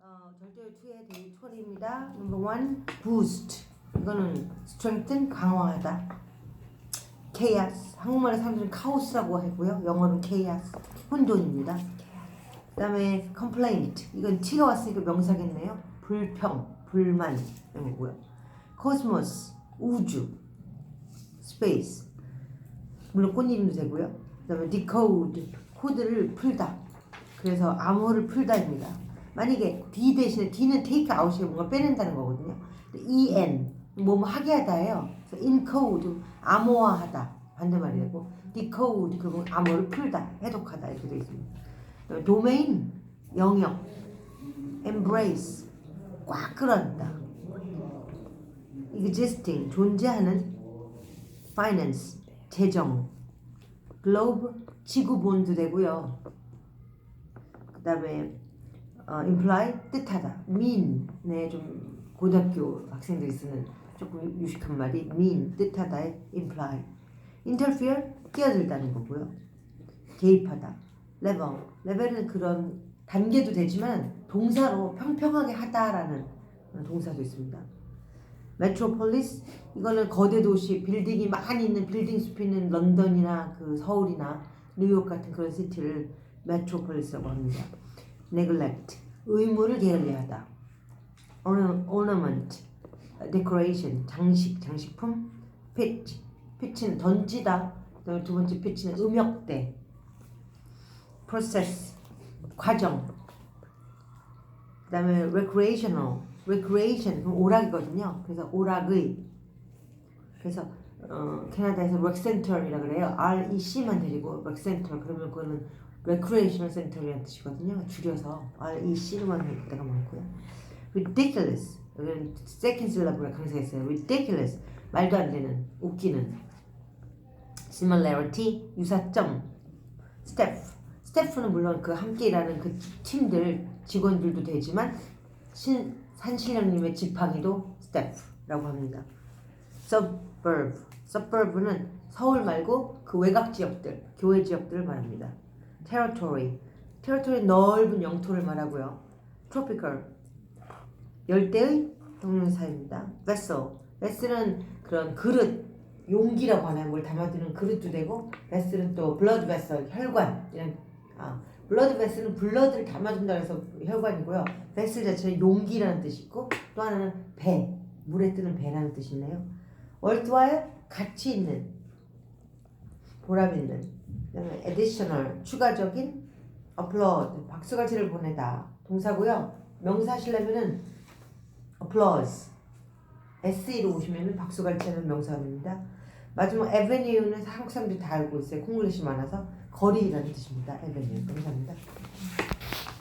2의 데이 20입니다. 넘버 1 boost. 이거는 strengthen 강화하다. chaos. 한국말에 사람들은 카오스라고 하고요. 영어는 chaos. 혼돈입니다. 그다음에 complaint. 이건 t가 왔으니까 명사겠네요. 불평, 불만 이런 거고요. cosmos. 우주. space. 물론 꽃 이름도 되고요. 그다음에 decode. 코드를 풀다. 그래서 암호를 풀다입니다. 만약에 D 대신에 D는 take out이 뭔가 빼낸다는 거거든요. EN 뭐뭐 하게 하다예요. encode 암호화하다 반대말이 되고 decode 그건 암호를 풀다 해독하다 이렇게 되어 있습니다. domain 영역 embrace 꽉 끌어안다 existing 존재하는 finance 재정 globe 지구 본드 되고요. 그다음에 어, imply 뜻하다. mean 네좀 고등학교 학생들이 쓰는 조금 유식한 말이 mean 뜻하다의 imply. interfere 끼어들다는 거고요. 개입하다. level 레벨은 그런 단계도 되지만 동사로 평평하게 하다라는 동사도 있습니다. 메트로폴리스 이거는 거대 도시 빌딩이 많이 있는 빌딩 숲이 있는 런던이나 그 서울이나 뉴욕 같은 그런 시티를 메트로폴리스라고 합니다. neglect 의무를 게을리하다. orna- ornament decoration 장식 장식품 pitch pitch는 던지다. 두 번째 pitch는 음역대 process 과정. 그 다음에 recreational recreation 오락이거든요. 그래서 오락의 그래서 어, 캐나다에서 렉센터이라 그래요. R E C만 데리고 렉센터 그러면 그거는 recreational center이라는 뜻이거든요. 줄여서 R E C로만 할 때가 많고요. ridiculous 여기는 second syllable가 강세했어요. ridiculous 말도 안 되는 웃기는 similarity 유사점 staff 스태프는 물론 그 함께 일하는 그 팀들 직원들도 되지만 신, 산신령님의 지팡이도 스태프라고 합니다. suburb suburb는 서울 말고 그 외곽 지역들 교외 지역들을 말합니다. Territory territory 넓은 영토를 말하고요. tropical 열대의 동명사입니다. vessel vessel은 그런 그릇 용기라고 하나요? 뭘 담아두는 그릇도 되고 vessel은 또 blood vessel 혈관 이런 아 blood vessel은 블러드를 담아준다 해서 혈관이고요. vessel 자체는 용기라는 뜻이 있고 또 하나는 배 물에 뜨는 배라는 뜻이 있네요. 월드와의 가치 있는 보람 있는 그다음에 additional 추가적인 applaud 박수갈채를 보내다 동사고요. 명사 하시려면은 applause SE로 오시면은 박수갈채는 명사입니다. 마지막 avenue는 한국 사람들이 다 알고 있어요. 콩글리시 많아서 거리라는 뜻입니다. avenue 감사합니다.